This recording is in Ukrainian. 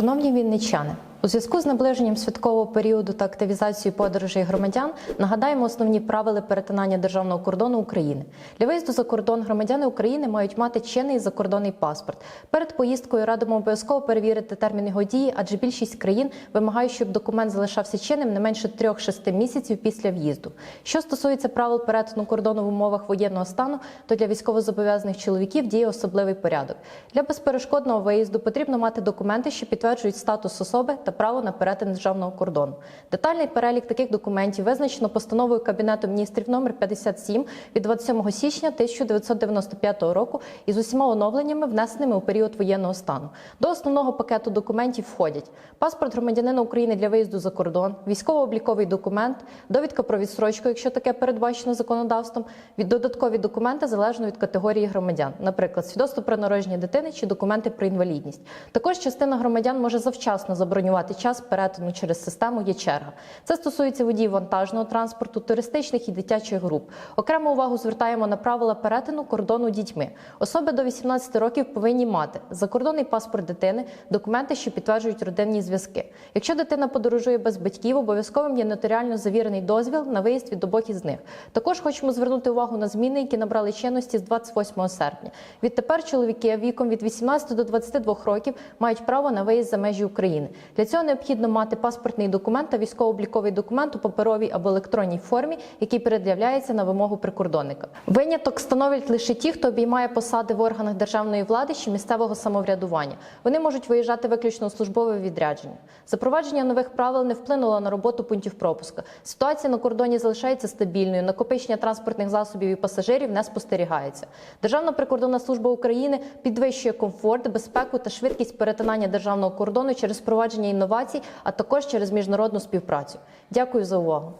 Шановні вінничани, у зв'язку з наближенням святкового періоду та активізацією подорожей громадян нагадаємо основні правила перетинання державного кордону України. Для виїзду за кордон громадяни України мають мати чинний закордонний паспорт. Перед поїздкою радимо обов'язково перевірити термін його дії, адже більшість країн вимагають, щоб документ залишався чинним не менше 3-6 місяців після в'їзду. Що стосується правил перетину кордону в умовах воєнного стану, то для військовозобов'язаних чоловіків діє особливий порядок. Для безперешкодного виїзду потрібно мати документи, що підтверджують статус особи та право на перетин державного кордону. Детальний перелік таких документів визначено постановою Кабінету міністрів номер 57 від 27 січня 1995 року із усіма оновленнями, внесеними у період воєнного стану. До основного пакету документів входять паспорт громадянина України для виїзду за кордон, військово-обліковий документ, довідка про відстрочку, якщо таке передбачено законодавством, від додаткові документи залежно від категорії громадян, наприклад, свідоцтво про народження дитини чи документи про інвалідність. Також частина громадян може завчасно забронювати час перетину через систему є черга. Це стосується водіїв вантажного транспорту, туристичних і дитячих груп. Окрему увагу звертаємо на правила перетину кордону дітьми. Особи до 18 років повинні мати закордонний паспорт дитини, документи, що підтверджують родинні зв'язки. Якщо дитина подорожує без батьків, обов'язковим є нотаріально завірений дозвіл на виїзд від обох із них. Також хочемо звернути увагу на зміни, які набрали чинності з 28 серпня. Відтепер чоловіки віком від 18 до 22 років мають право на виїзд за межі України. Для цього необхідно мати паспортний документ та військово-обліковий документ у паперовій або електронній формі, який перед'являється на вимогу прикордонника. Виняток становлять лише ті, хто обіймає посади в органах державної влади чи місцевого самоврядування. Вони можуть виїжджати виключно у службове відрядження. Запровадження нових правил не вплинуло на роботу пунктів пропуска. Ситуація на кордоні залишається стабільною. Накопичення транспортних засобів і пасажирів не спостерігається. Державна прикордонна служба України підвищує комфорт, безпеку та швидкість перетинання державного кордону через впровадження інновацій, а також через міжнародну співпрацю. Дякую за увагу.